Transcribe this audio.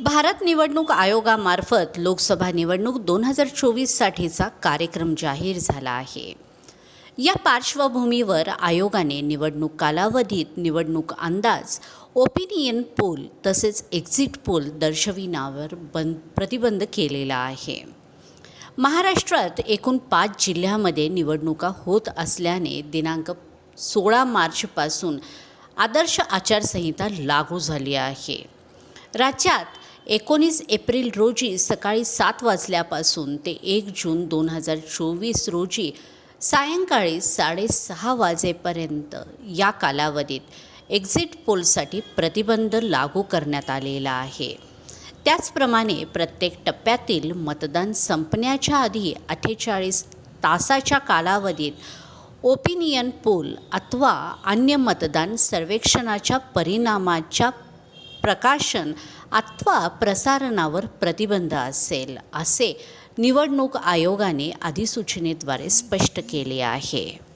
भारत निवडणूक आयोगामार्फत लोकसभा निवडणूक दोन हजार चोवीससाठीचा कार्यक्रम जाहीर झाला आहे. या पार्श्वभूमीवर आयोगाने निवडणूक कालावधीत निवडणूक अंदाज ओपिनियन पोल तसेच एक्झिट पोल दर्शविण्यावर बंद प्रतिबंध केलेला आहे. महाराष्ट्रात एकूण पाच जिल्ह्यामध्ये निवडणुका होत असल्याने दिनांक सोळा मार्चपासून आदर्श आचारसंहिता लागू झाली आहे. राज्यात एकोणीस एप्रिल रोजी सकाळी सात वाजल्यापासून ते एक जून दोन हजार चोवीस रोजी सायंकाळी साडेसहा वाजेपर्यंत या कालावधीत एक्झिट पोलसाठी प्रतिबंध लागू करण्यात आलेला आहे. त्याचप्रमाणे प्रत्येक टप्प्यातील मतदान संपण्याच्या आधी अठ्ठेचाळीस तासाच्या कालावधीत ओपिनियन पोल अथवा अन्य मतदान सर्वेक्षणाच्या परिणामाच्या प्रकाशन अथवा प्रसारणावर प्रतिबंध असेल असे निवडणूक आयोगाने अधिसूचनेद्वारे स्पष्ट केले आहे.